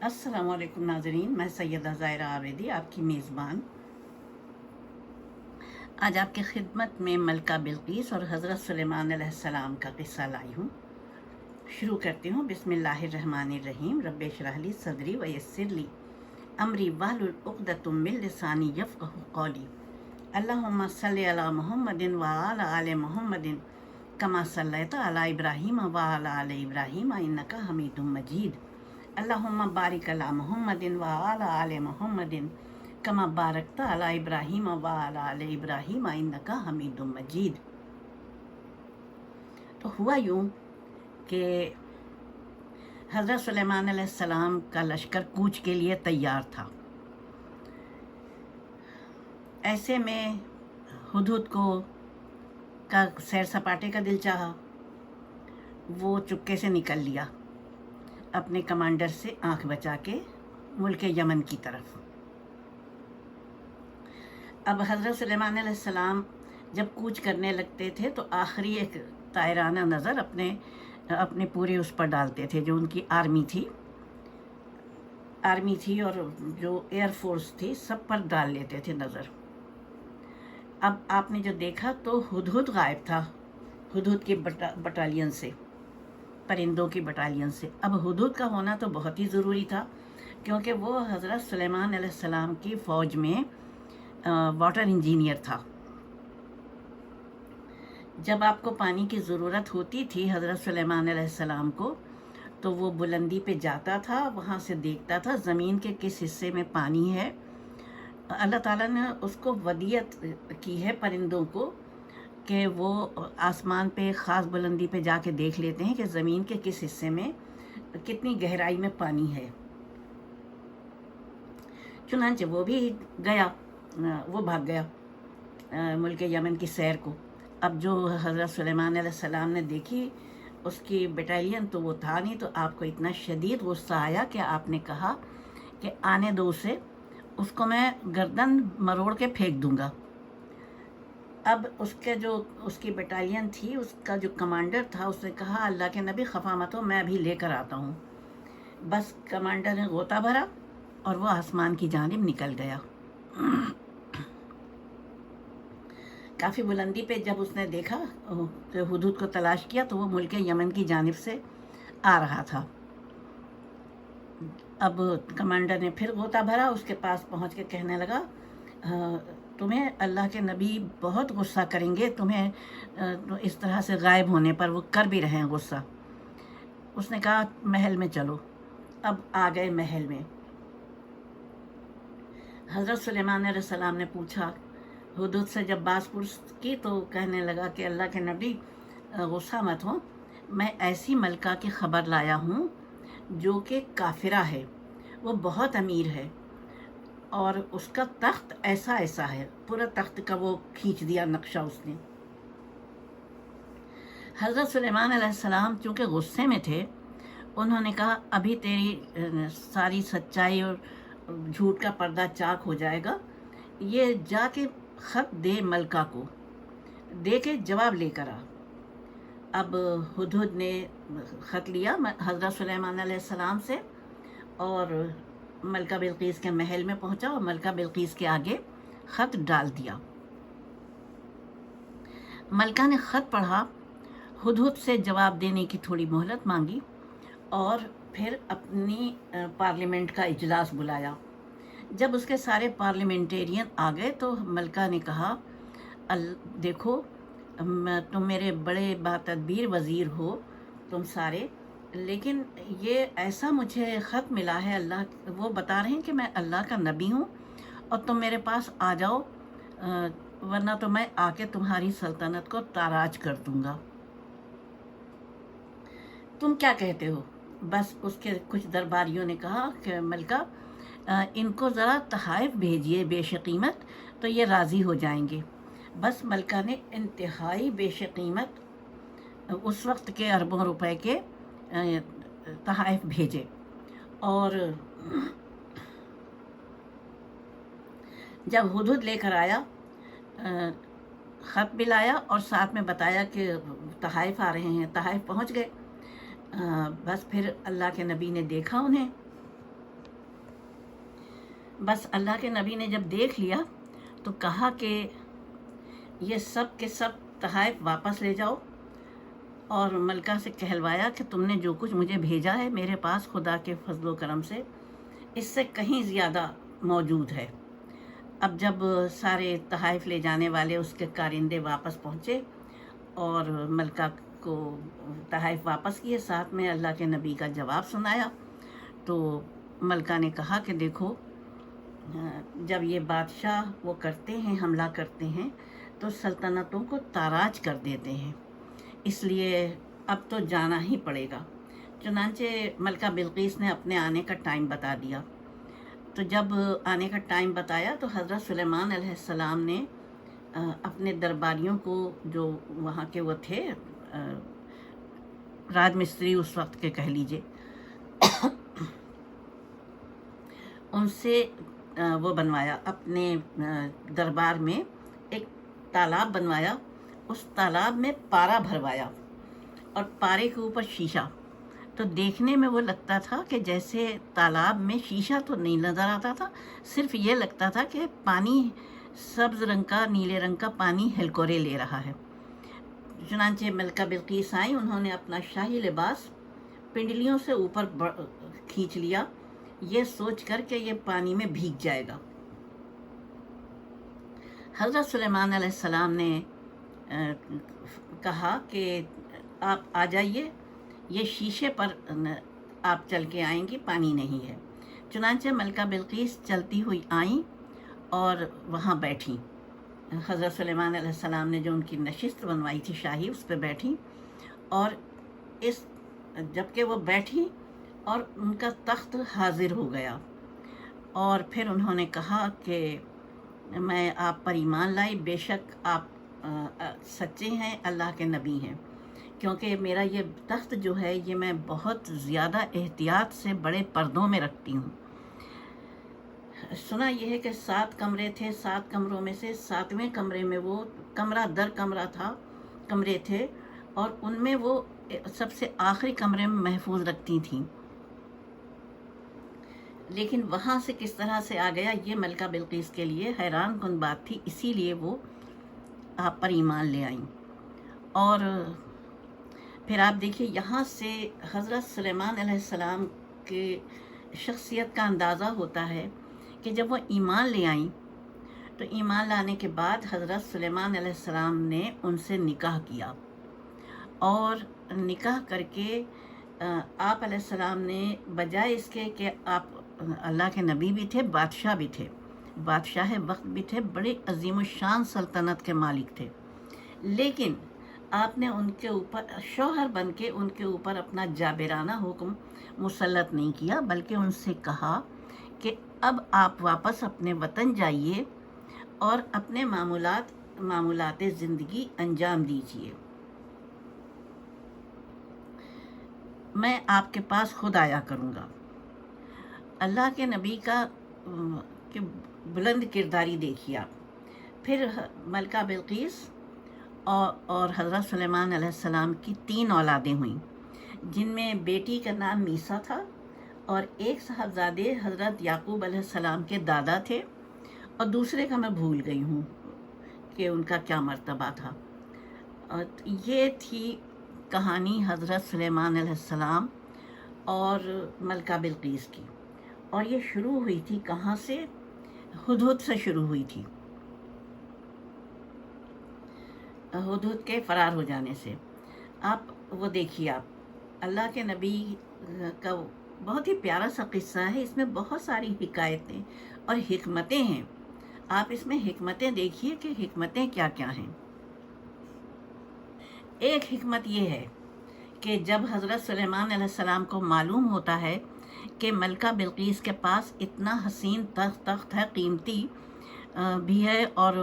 السلام علیکم ناظرین، میں سیدہ ظاہرہ آبیدی، آپ کی میزبان۔ آج آپ کی خدمت میں ملکہ بلقیس اور حضرت سلیمان علیہ السلام کا قصہ لائی ہوں۔ شروع کرتی ہوں۔ بسم اللہ الرحمن الرحیم۔ رب اشرح لی صدری ویسر لی امری واحلل عقدۃ من لسانی یفقهوا قولی۔ اللہم صلی علی محمد وعلی آل محمد کما صلیت علی ابراہیم وعلی آل ابراہیم، انکا حمید مجید۔ اللہم بارک علی محمد وعلی آل محمد کما بارکت علی ابراہیم وعلی آل ابراہیم انکا حمید مجید۔ تو ہوا یوں کہ حضرت سلیمان علیہ السلام کا لشکر کوچ کے لیے تیار تھا۔ ایسے میں حدود کو کا سیر سپاٹے کا دل چاہا، وہ چپکے سے نکل لیا۔ اپنے کمانڈر سے آنکھ بچا کے ملک یمن کی طرف۔ اب حضرت سلیمان علیہ السلام جب کوچ کرنے لگتے تھے تو آخری ایک طائرانہ نظر اپنے اپنے پورے اس پر ڈالتے تھے جو ان کی آرمی تھی۔ آرمی تھی اور جو ایئر فورس تھی، سب پر ڈال لیتے تھے نظر۔ اب آپ نے جو دیکھا تو ہدہد غائب تھا، ہدہد کی بٹالین سے۔ پرندوں کی بٹالین سے۔ اب حدود کا ہونا تو بہت ہی ضروری تھا، کیونکہ وہ حضرت سلیمان علیہ السلام کی فوج میں واٹر انجینئر تھا۔ جب آپ کو پانی کی ضرورت ہوتی تھی حضرت سلیمان علیہ السلام کو، تو وہ بلندی پہ جاتا تھا، وہاں سے دیکھتا تھا زمین کے کس حصے میں پانی ہے۔ اللہ تعالیٰ نے اس کو ودیت کی ہے پرندوں کو کہ وہ آسمان پہ خاص بلندی پہ جا کے دیکھ لیتے ہیں کہ زمین کے کس حصے میں کتنی گہرائی میں پانی ہے۔ چنانچہ وہ بھی گیا، وہ بھاگ گیا، ملک یمن کی سیر کو۔ اب جو حضرت سلیمان علیہ السلام نے دیکھی اس کی بٹالین تو وہ تھا نہیں، تو آپ کو اتنا شدید غصہ آیا کہ آپ نے کہا کہ آنے دو اسے، اس کو میں گردن مروڑ کے پھینک دوں گا۔ اب اس کے جو اس کی بٹالین تھی، اس کا جو کمانڈر تھا، اس نے کہا، اللہ کے نبی، خفا مت ہو، میں ابھی لے کر آتا ہوں. بس کمانڈر نے غوطہ بھرا اور وہ آسمان کی جانب نکل گیا۔ کافی بلندی پہ جب اس نے دیکھا تو حدود کو تلاش کیا، تو وہ ملک یمن کی جانب سے آ رہا تھا۔ اب کمانڈر نے پھر غوطہ بھرا، اس کے پاس پہنچ کے کہنے لگا تمہیں اللہ کے نبی بہت غصہ کریں گے، تمہیں اس طرح سے غائب ہونے پر وہ کر بھی رہے ہیں غصہ۔ اس نے کہا، محل میں چلو۔ اب آ گئے محل میں۔ حضرت سلیمان علیہ السلام نے پوچھا، حدود سے جب باس پرس کی تو کہنے لگا کہ اللہ کے نبی غصہ مت ہو۔ میں ایسی ملکہ کی خبر لایا ہوں جو کہ کافرہ ہے۔ وہ بہت امیر ہے۔ اور اس کا تخت ایسا ایسا ہے۔ پورا تخت کا وہ کھینچ دیا نقشہ اس نے۔ حضرت سلیمان علیہ السلام چونکہ غصے میں تھے، انہوں نے کہا، ابھی تیری ساری سچائی اور جھوٹ کا پردہ چاک ہو جائے گا۔ یہ جا کے خط دے ملکہ کو۔ دے کے جواب لے کر آ۔ اب ہدہد نے خط لیا حضرت سلیمان علیہ السلام سے اور ملکہ بلقیس کے محل میں پہنچا اور ملکہ بلقیس کے آگے خط ڈال دیا۔ ملکہ نے خط پڑھا ہد سے جواب دینے کی تھوڑی مہلت مانگی اور پھر اپنی پارلیمنٹ کا اجلاس بلایا۔ جب اس کے سارے پارلیمنٹیرین آ گئے تو ملکہ نے کہا دیکھو تم میرے بڑے باتدبیر وزیر ہو، تم سارے لیکن یہ ایسا مجھے خط ملا ہے اللہ، وہ بتا رہے ہیں کہ میں اللہ کا نبی ہوں اور تم میرے پاس آ جاؤ ورنہ تو میں آ کے تمہاری سلطنت کو تاراج کر دوں گا۔ تم کیا کہتے ہو؟ بس اس کے کچھ درباریوں نے کہا کہ ملکہ ان کو ذرا تحائف بھیجیے بے شقیمت، تو یہ راضی ہو جائیں گے۔ بس ملکہ نے انتہائی بے شقیمت اس وقت کے اربوں روپے کے تحائف بھیجے۔ اور جب حدود لے کر آیا خط بھی لایا اور ساتھ میں بتایا کہ تحائف آ رہے ہیں، تحائف پہنچ گئے۔ بس پھر اللہ کے نبی نے دیکھا انہیں۔ بس اللہ کے نبی نے جب دیکھ لیا تو کہا کہ یہ سب کے سب تحائف واپس لے جاؤ۔ اور ملکہ سے کہلوایا کہ تم نے جو کچھ مجھے بھیجا ہے میرے پاس خدا کے فضل و کرم سے، اس سے کہیں زیادہ موجود ہے۔ اب جب سارے تحائف لے جانے والے اس کے کارندے واپس پہنچے اور ملکہ کو تحائف واپس کیے، ساتھ میں اللہ کے نبی کا جواب سنایا، تو ملکہ نے کہا کہ دیکھو، جب یہ بادشاہ وہ کرتے ہیں، حملہ کرتے ہیں، تو سلطنتوں کو تاراج کر دیتے ہیں۔ اس لیے اب تو جانا ہی پڑے گا۔ چنانچہ ملکہ بلقیس نے اپنے آنے کا ٹائم بتا دیا۔ تو جب آنے کا ٹائم بتایا تو حضرت سلیمان علیہ السلام نے اپنے درباریوں کو جو وہاں کے وہ تھے راج مستری اس وقت کے کہہ لیجیے، ان سے وہ بنوایا، اپنے دربار میں ایک تالاب بنوایا۔ اس تالاب میں پارا بھروایا اور پارے کے اوپر شیشہ۔ تو دیکھنے میں وہ لگتا تھا کہ جیسے تالاب میں شیشہ تو نہیں نظر آتا تھا، صرف یہ لگتا تھا کہ پانی، سبز رنگ کا، نیلے رنگ کا پانی ہلکورے لے رہا ہے۔ چنانچہ ملکہ بلقیس آئیں، انہوں نے اپنا شاہی لباس پنڈلیوں سے اوپر کھینچ لیا۔ یہ سوچ کر کہ یہ پانی میں بھیگ جائے گا۔ حضرت سلیمان علیہ السلام نے کہا کہ آپ آ جائیے، یہ شیشے پر آپ چل کے آئیں گی، پانی نہیں ہے۔ چنانچہ ملکہ بلقیس چلتی ہوئی آئیں اور وہاں بیٹھیں۔ حضرت سلیمان علیہ السلام نے جو ان کی نشست بنوائی تھی شاہی، اس پہ بیٹھیں اور اس جبکہ وہ بیٹھیں اور ان کا تخت حاضر ہو گیا۔ اور پھر انہوں نے کہا کہ میں آپ پر ایمان لائی، بے شک آپ سچے ہیں، اللہ کے نبی ہیں۔ کیونکہ میرا یہ تخت جو ہے، یہ میں بہت زیادہ احتیاط سے بڑے پردوں میں رکھتی ہوں۔ سنا یہ ہے کہ سات کمرے تھے، سات کمروں میں سے ساتویں کمرے میں وہ کمرہ در کمرہ تھا، کمرے تھے، اور ان میں وہ سب سے آخری کمرے میں محفوظ رکھتی تھیں۔ لیکن وہاں سے کس طرح سے آ گیا، یہ ملکہ بلقیس کے لیے حیران کن بات تھی، اسی لیے وہ آپ پر ایمان لے آئیں۔ اور پھر آپ دیکھیے، یہاں سے حضرت سلیمان علیہ السلام کے شخصیت کا اندازہ ہوتا ہے کہ جب وہ ایمان لے آئیں، تو ایمان لانے کے بعد حضرت سلیمان علیہ السلام نے ان سے نکاح کیا۔ اور نکاح کر کے آپ علیہ السلام نے، بجائے اس کے کہ آپ اللہ کے نبی بھی تھے، بادشاہ بھی تھے بادشاہ وقت بھی تھے، بڑے عظیم الشان سلطنت کے مالک تھے۔ لیکن آپ نے ان کے اوپر شوہر بن کے ان کے اوپر اپنا جابرانہ حکم مسلط نہیں کیا، بلکہ ان سے کہا کہ اب آپ واپس اپنے وطن جائیے اور اپنے معمولات معمولات زندگی انجام دیجیے۔ میں آپ کے پاس خود آیا کروں گا۔ اللہ کے نبی کا کہ بلند کرداری دیکھی آپ۔ پھر ملکہ بلقیس اور اور حضرت سلیمان علیہ السلام کی تین اولادیں ہوئیں، جن میں بیٹی کا نام میسا تھا اور ایک صاحبزادے حضرت یعقوب علیہ السلام کے دادا تھے اور دوسرے کا میں بھول گئی ہوں کہ ان کا کیا مرتبہ تھا۔ اور یہ تھی کہانی حضرت سلیمان علیہ السلام اور ملکہ بلقیس کی۔ اور یہ شروع ہوئی تھی کہاں سے؟ ہدہد سے شروع ہوئی تھی۔ ہدہد کے فرار ہو جانے سے۔ آپ وہ دیکھیے آپ، اللہ کے نبی کا بہت ہی پیارا سا قصہ ہے۔ اس میں بہت ساری حکایتیں اور حکمتیں ہیں۔ آپ اس میں حکمتیں دیکھیے کہ حکمتیں کیا کیا ہیں۔ ایک حکمت یہ ہے کہ جب حضرت سلیمان علیہ السلام کو معلوم ہوتا ہے کہ ملکہ بلقیس کے پاس اتنا حسین تخت تخت ہے، قیمتی بھی ہے اور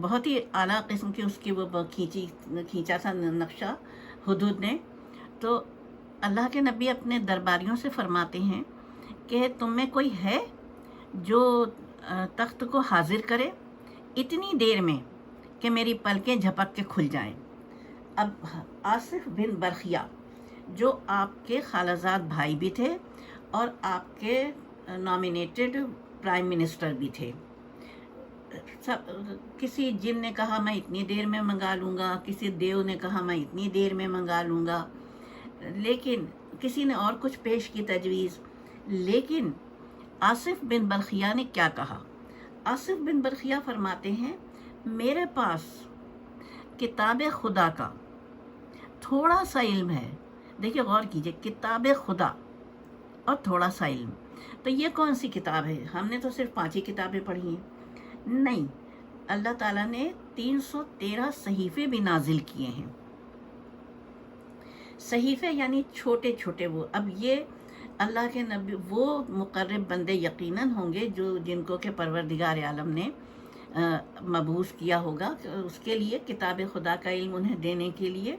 بہت ہی اعلیٰ قسم کی اس کی وہ کھینچی کھینچا سا نقشہ حدود نے۔ تو اللہ کے نبی اپنے درباریوں سے فرماتے ہیں کہ تم میں کوئی ہے جو تخت کو حاضر کرے اتنی دیر میں کہ میری پلکیں جھپک کے کھل جائیں۔ اب آصف بن برخیہ جو آپ کے خالزاد بھائی بھی تھے اور آپ کے نامینیٹڈ پرائم منسٹر بھی تھے۔ سب، کسی جن نے کہا میں اتنی دیر میں منگا لوں گا، کسی دیو نے کہا میں اتنی دیر میں منگا لوں گا۔ لیکن کسی نے اور کچھ پیش کی تجویز۔ لیکن آصف بن برخیا نے کیا کہا؟ آصف بن برخیا فرماتے ہیں، میرے پاس کتاب خدا کا تھوڑا سا علم ہے۔ دیکھیے غور کیجیے، کتاب خدا اور تھوڑا سا علم۔ تو یہ کون سی کتاب ہے؟ ہم نے تو صرف پانچ ہی کتابیں پڑھی ہیں۔ نہیں، اللہ تعالیٰ نے تین سو تیرہ صحیفے بھی نازل کیے ہیں۔ صحیفے یعنی چھوٹے چھوٹے وہ۔ اب یہ اللہ کے نبی، وہ مقرب بندے یقیناً ہوں گے جو جن کو کہ پروردگار عالم نے مبوس کیا ہوگا اس کے لیے، کتاب خدا کا علم انہیں دینے کے لیے۔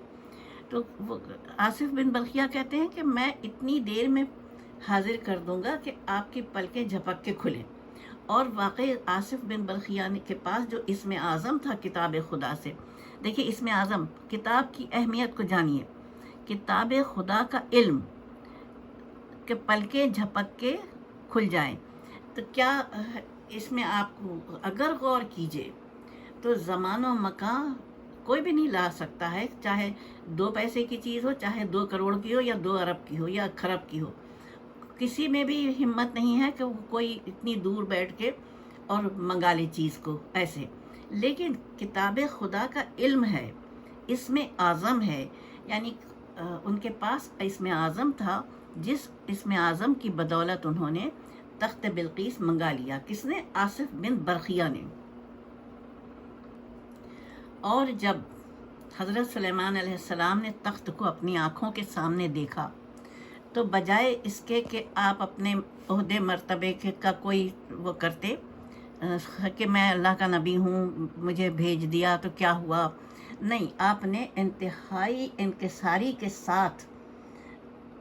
تو وہ آصف بن بلخیہ کہتے ہیں کہ میں اتنی دیر میں حاضر کر دوں گا کہ آپ کی پلکیں جھپک کے کھلیں۔ اور واقعی آصف بن بلخیہ کے پاس جو اسم اعظم تھا کتاب خدا سے، دیکھیے اسم اعظم، کتاب کی اہمیت کو جانیے۔ کتاب خدا کا علم کہ پلکیں جھپک کے کھل جائیں۔ تو کیا اس میں آپ کو اگر غور کیجیے تو زمان و مکان کوئی بھی نہیں لا سکتا ہے، چاہے دو پیسے کی چیز ہو، چاہے دو کروڑ کی ہو یا دو ارب کی ہو یا کھرب کی ہو۔ کسی میں بھی ہمت نہیں ہے کہ کوئی اتنی دور بیٹھ کے اور منگا لے چیز کو ایسے لیکن کتاب خدا کا علم ہے، اس میں اعظم ہے۔ یعنی ان کے پاس اس میں اعظم تھا، جس اس میں اعظم کی بدولت انہوں نے تخت بلقیس منگا لیا۔ کس نے؟ آصف بن برخیہ نے۔ اور جب حضرت سلیمان علیہ السلام نے تخت کو اپنی آنکھوں کے سامنے دیکھا، تو بجائے اس کے کہ آپ اپنے عہدے مرتبے کے کا کوئی وہ کرتے کہ میں اللہ کا نبی ہوں، مجھے بھیج دیا تو کیا ہوا؟ نہیں، آپ نے انتہائی انکساری کے ساتھ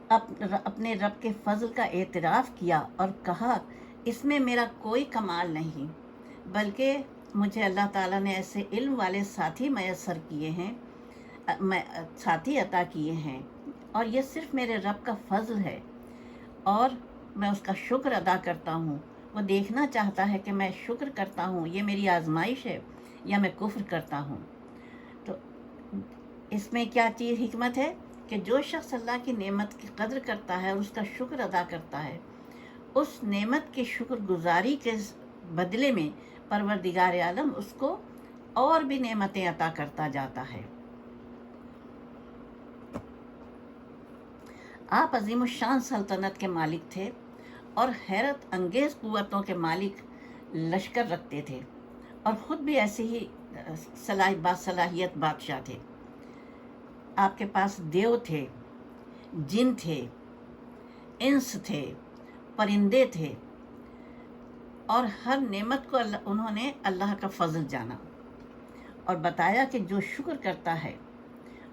اپنے رب کے فضل کا اعتراف کیا اور کہا، اس میں میرا کوئی کمال نہیں، بلکہ مجھے اللہ تعالیٰ نے ایسے علم والے ساتھی میسر کیے ہیں ساتھی عطا کیے ہیں۔ اور یہ صرف میرے رب کا فضل ہے۔ اور میں اس کا شکر ادا کرتا ہوں۔ وہ دیکھنا چاہتا ہے کہ میں شکر کرتا ہوں۔ یہ میری آزمائش ہے یا میں کفر کرتا ہوں۔ تو اس میں کیا چیز حکمت ہے؟ کہ جو شخص اللہ کی نعمت کی قدر کرتا ہے اور اس کا شکر ادا کرتا ہے، اس نعمت کی شکر گزاری کے بدلے میں پروردگار عالم اس کو اور بھی نعمتیں عطا کرتا جاتا ہے۔ آپ عظیم الشان سلطنت کے مالک تھے اور حیرت انگیز قوتوں کے مالک لشکر رکھتے تھے اور خود بھی ایسے ہی صلاح باصلاحیت بادشاہ تھے۔ آپ کے پاس دیو تھے، جن تھے، انس تھے، پرندے تھے اور ہر نعمت کو اللہ انہوں نے اللہ کا فضل جانا۔ اور بتایا کہ جو شکر کرتا ہے،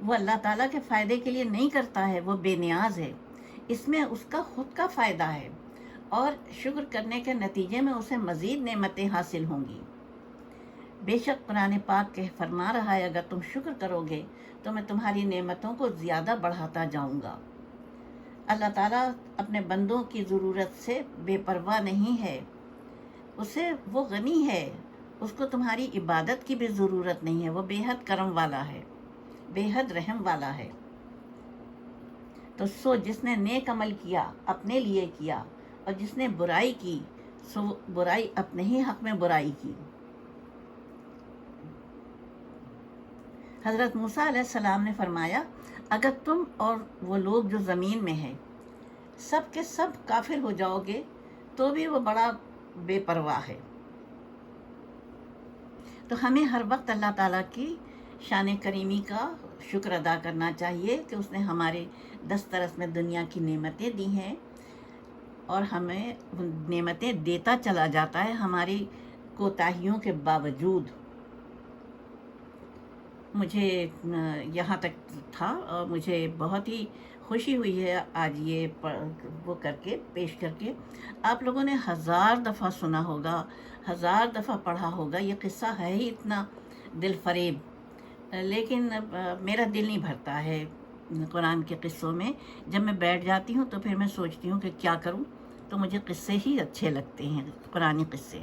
وہ اللہ تعالیٰ کے فائدے کے لیے نہیں کرتا ہے، وہ بے نیاز ہے۔ اس میں اس کا خود کا فائدہ ہے۔ اور شکر کرنے کے نتیجے میں اسے مزید نعمتیں حاصل ہوں گی۔ بے شک قرآن پاک کے فرما رہا ہے، اگر تم شکر کرو گے، تو میں تمہاری نعمتوں کو زیادہ بڑھاتا جاؤں گا۔ اللہ تعالیٰ اپنے بندوں کی ضرورت سے بے پرواہ نہیں ہے۔ اسے وہ غنی ہے۔ اس کو تمہاری عبادت کی بھی ضرورت نہیں ہے، وہ بے حد کرم والا ہے، بے حد رحم والا ہے۔ تو سو جس نے نیک عمل کیا، اپنے لیے کیا، اور جس نے برائی کی، سو برائی اپنے ہی حق میں برائی کی۔ حضرت موسیٰ علیہ السلام نے فرمایا، اگر تم اور وہ لوگ جو زمین میں ہیں، سب کے سب کافر ہو جاؤ گے، تو بھی وہ بڑا بے پرواہ ہے۔ تو ہمیں ہر وقت اللہ تعالیٰ کی شان کریمی کا شکر ادا کرنا چاہیے کہ اس نے ہمارے دسترس میں دنیا کی نعمتیں دی ہیں اور ہمیں نعمتیں دیتا چلا جاتا ہے ہماری کوتاہیوں کے باوجود۔ مجھے یہاں تک تھا اور مجھے بہت ہی خوشی ہوئی ہے آج یہ وہ کر کے، پیش کر کے۔ آپ لوگوں نے ہزار دفعہ سنا ہوگا، ہزار دفعہ پڑھا ہوگا، یہ قصہ ہے ہی اتنا دل فریب۔ لیکن میرا دل نہیں بھرتا ہے قرآن کے قصوں میں۔ جب میں بیٹھ جاتی ہوں تو پھر میں سوچتی ہوں کہ کیا کروں؟ تو مجھے قصے ہی اچھے لگتے ہیں، قرآن قصے۔